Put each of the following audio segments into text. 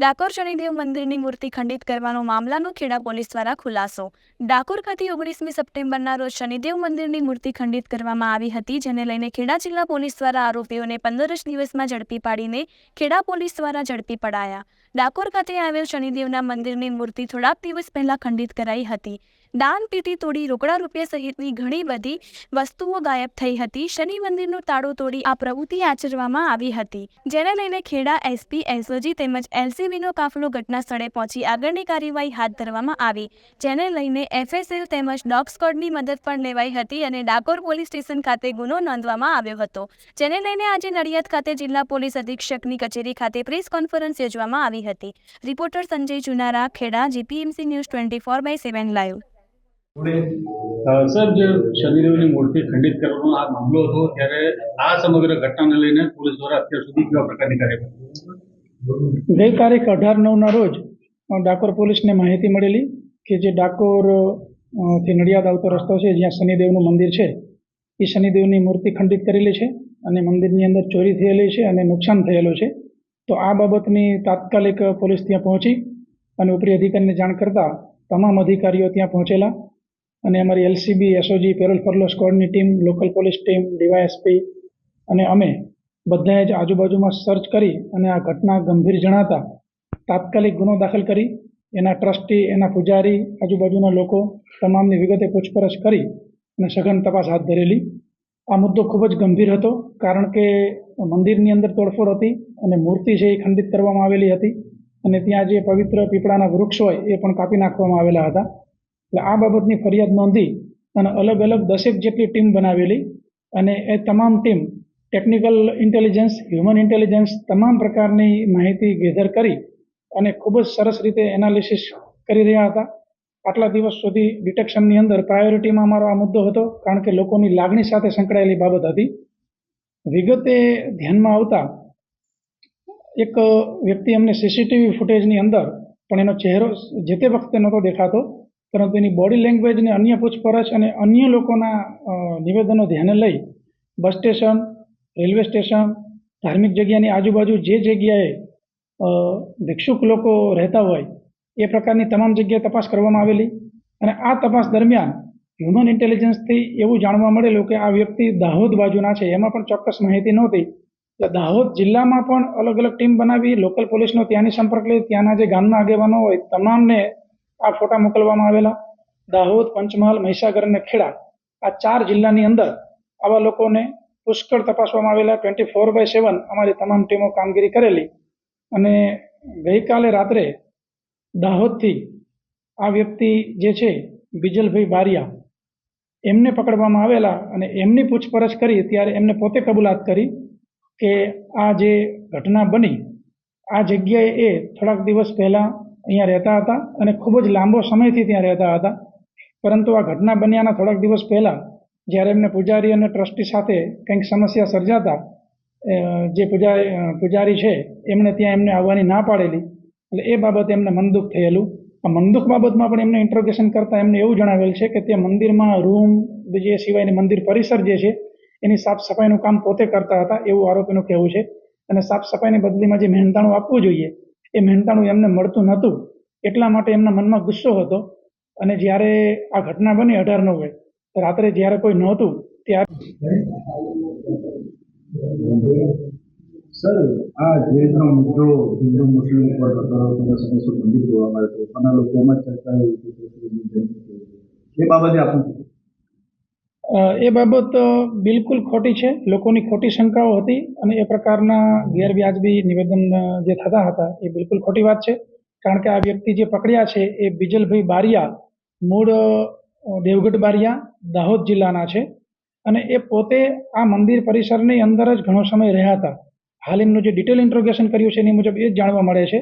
ડાકોર શનિદેવ મંદિરની મૂર્તિ ખંડિત કરવાનો મામલાનો ખેડા પોલીસ દ્વારા ખુલાસો. ડાકોર ખાતે ઓગણીસમી સપ્ટેમ્બરના રોજ શનિદેવ મંદિરની મૂર્તિ ખંડિત કરવામાં આવી હતી, જેને લઈને ખેડા જિલ્લા પોલીસ દ્વારા આરોપીઓને પંદર જ દિવસમાં ઝડપી પાડીને ખેડા પોલીસ દ્વારા ઝડપી પડાયા. ડાકોર ખાતે આવેલ શનિદેવના મંદિરની મૂર્તિ થોડાક દિવસ પહેલા ખંડિત કરાઈ હતી. દાન પેટી તોડી રોકડા રૂપિયા સહિતની ઘણી બધી વસ્તુઓ ગાયબ થઈ હતી. શનિ મંદિરનું તાળું તોડી આ પ્રવૃત્તિ આચરવામાં આવી હતી, જેને લઈને ખેડા એસપી એસઓજી તેમજ એલસીબીનો કાફલો ઘટના સ્થળે પહોંચી આગળની કાર્યવાહી હાથ ધરવામાં આવી. જેને લઈને એફએસએલ તેમજ ડોગ સ્કોડની મદદ પણ લેવાઈ હતી અને ડાકોર પોલીસ સ્ટેશન ખાતે ગુનો નોંધવામાં આવ્યો હતો. જેને લઈને આજે નડિયાદ ખાતે જિલ્લા પોલીસ અધિક્ષકની કચેરી ખાતે પ્રેસ કોન્ફરન્સ યોજવામાં આવી હતી. Reporter Sanjay Chunara Kheda, GPMC news twenty four by seven live. Sir, જે શનિદેવની મૂર્તિ ખંડિત કરવાનો આ મામલો હતો, ત્યારે આ સમગ્ર ઘટનાને લઈને પોલીસ દ્વારા અત્યાર સુધી કેવા પ્રકારની કાર્યવાહી? ગઈ તારીખ અઢાર નવના રોજ ડાકોર પોલીસને માહિતી મળેલી કે જે ડાકોરથી નડિયાદ આવતો રસ્તો છે, જ્યાં શનિદેવનું મંદિર છે, એ શનિદેવની મૂર્તિ ખંડિત કરેલી છે અને મંદિરની અંદર ચોરી થયેલી છે અને નુકસાન થયેલું છે. તો આ બાબતની તાત્કાલિક પોલીસ ત્યાં પહોંચી અને ઉપરી અધિકારીને જાણ કરતા તમામ અધિકારીઓ ત્યાં પહોંચેલા અને અમારી LCB, SOG, parole furlough સ્કોડની team, local police team, DYSP અને અમે બધાએ જ આજુબાજુમાં સર્ચ કરી અને આ ઘટના ગંભીર જણાતા તાત્કાલિક ગુનો દાખલ કરી. એના ટ્રસ્ટી એના પૂજારી, આજુબાજુના લોકો તમામની વિગતે પૂછપરછ કરી અને સઘન તપાસ હાથ ધરેલી. આ મુદ્દો ખૂબ જ ગંભીર હતો કારણ કે મંદિરની અંદર તોડફોડ હતી અને મૂર્તિ છે એ ખંડિત કરવામાં આવેલી હતી અને ત્યાં જે પવિત્ર પીપળાના વૃક્ષ હોય એ પણ કાપી નાખવામાં આવેલા હતા. એટલે આ બાબતની ફરિયાદ નોંધી અને અલગ અલગ દસેક જેટલી ટીમ બનાવેલી અને એ તમામ team technical intelligence human intelligence તમામ પ્રકારની માહિતી ગેધર કરી અને ખૂબ જ સરસ રીતે એનાલિસિસ કરી રહ્યા હતા. આટલા દિવસ સુધી ડિટેક્શનની અંદર પ્રાયોરિટીમાં અમારો આ મુદ્દો હતો, કારણ કે લોકોની લાગણી સાથે સંકળાયેલી બાબત હતી. વિગતે ધ્યાનમાં આવતા એક વ્યક્તિ અમને સીસીટીવી ફૂટેજની અંદર, પણ એનો ચહેરો જે તે વખતે નહોતો દેખાતો, પરંતુ એની બોડી લેંગ્વેજ અને અન્ય પૂછપરછ અને અન્ય લોકોના નિવેદનો ધ્યાને લઈ બસ સ્ટેશન રેલવે સ્ટેશન, ધાર્મિક જગ્યાની આજુબાજુ જે જગ્યાએ ભિક્ષુક લોકો રહેતા હોય, એ પ્રકારની તમામ જગ્યાએ તપાસ કરવામાં આવેલી અને આ તપાસ દરમિયાન હ્યુમન ઇન્ટેલિજન્સથી એવું જાણવા મળેલું કે આ વ્યક્તિ દાહોદ બાજુના છે. એમાં પણ ચોક્કસ માહિતી નહોતી. એટલે દાહોદ જિલ્લામાં પણ અલગ અલગ ટીમ બનાવી, લોકલ પોલીસનો ત્યાંની સંપર્ક લઈ, ત્યાંના જે ગામના આગેવાનો હોય, તમામને આ ફોટા મોકલવામાં આવેલા. દાહોદ, પંચમહાલ, મહીસાગર અને ખેડા આ ચાર જિલ્લાની અંદર આવા લોકોને પુષ્કળ તપાસવામાં આવેલા ટ્વેન્ટી ફોર બાય સેવન અમારી તમામ ટીમો કામગીરી કરેલી અને ગઈકાલે રાત્રે દાહોદથી આ વ્યક્તિ જે છે, બિજલભાઈ બારિયા, એમને પકડવામાં આવેલા અને એમની પૂછપરછ કરી ત્યારે એમને પોતે કબૂલાત કરી કે આ જે ઘટના બની, આ જગ્યાએ એ થોડાક દિવસ પહેલાં અહીંયા રહેતા હતા અને ખૂબ જ લાંબો સમયથી ત્યાં રહેતા હતા. પરંતુ આ ઘટના બન્યાના થોડાક દિવસ પહેલાં જ્યારે એમને પૂજારી અને ટ્રસ્ટી સાથે કંઈક સમસ્યા સર્જાતા જે પૂજા પૂજારી છે એમણે ત્યાં એમને આવવાની ના પાડેલી. એટલે એ બાબતે એમને મનદુખ થયેલું. આ મનદુખ બાબતમાં પણ એમને ઇન્ટ્રોગેશન કરતાં એમને એવું જણાવેલ છે કે તે મંદિરમાં રૂમ જે સિવાયની મંદિર પરિસર જે છે, એની સાફ સફાઈનું કામ પોતે કરતા હતા એવું આરોપીનું કહેવું છે. અને સાફ સફાઈની બદલીમાં જે મહેનતાણું આપવું જોઈએ, એ મહેનતાણું એમને મળતું નહોતું. એટલા માટે એમના મનમાં ગુસ્સો હતો. અને જ્યારે આ ઘટના બની અઢાર નવે રાત્રે જ્યારે કોઈ નહોતું ત્યારે સર આ જે ત્રણ મુદ્દો હિન્દુ મુસ્લિમ ઉપર સદસ્યો સંબંધિત કરવામાં આવ્યો ઘણા લોકોમાં ચર્ચા. એ બાબતે આપણું એ બાબત બિલકુલ ખોટી છે. લોકોની ખોટી શંકાઓ હતી અને એ પ્રકારના ગેરવ્યાજબી નિવેદન જે થતા હતા એ બિલકુલ ખોટી વાત છે. કારણ કે આ વ્યક્તિ જે પકડ્યા છે એ બિજલભાઈ બારિયા મૂળ દેવગઢ બારિયા દાહોદ જિલ્લાના છે. અને એ પોતે આ મંદિર પરિસરની અંદર જ ઘણો સમય રહ્યા હતા. હાલ એમનું જે ડિટેલ ઇન્ટ્રોગેશન કર્યું છે એની મુજબ એ જ જાણવા મળે છે.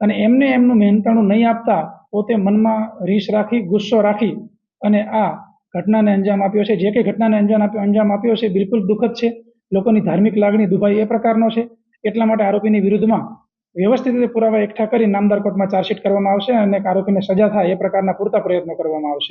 અને એમને એમનું મહેનતાણું નહીં આપતા પોતે મનમાં રીસ રાખી, ગુસ્સો રાખી અને આ ઘટનાને અંજામ આપ્યો છે. જે કંઈ ઘટનાને અંજામ આપ્યો અંજામ આપ્યો છે બિલકુલ દુઃખદ છે. લોકોની ધાર્મિક લાગણી દુભાઈ એ પ્રકારનો છે. એટલા માટે આરોપીની વિરુદ્ધમાં વ્યવસ્થિત રીતે પુરાવા એકઠા કરી નામદાર કોર્ટમાં ચાર્જશીટ કરવામાં આવશે અને આરોપીને સજા થાય એ પ્રકારના પૂરતા પ્રયત્નો કરવામાં આવશે.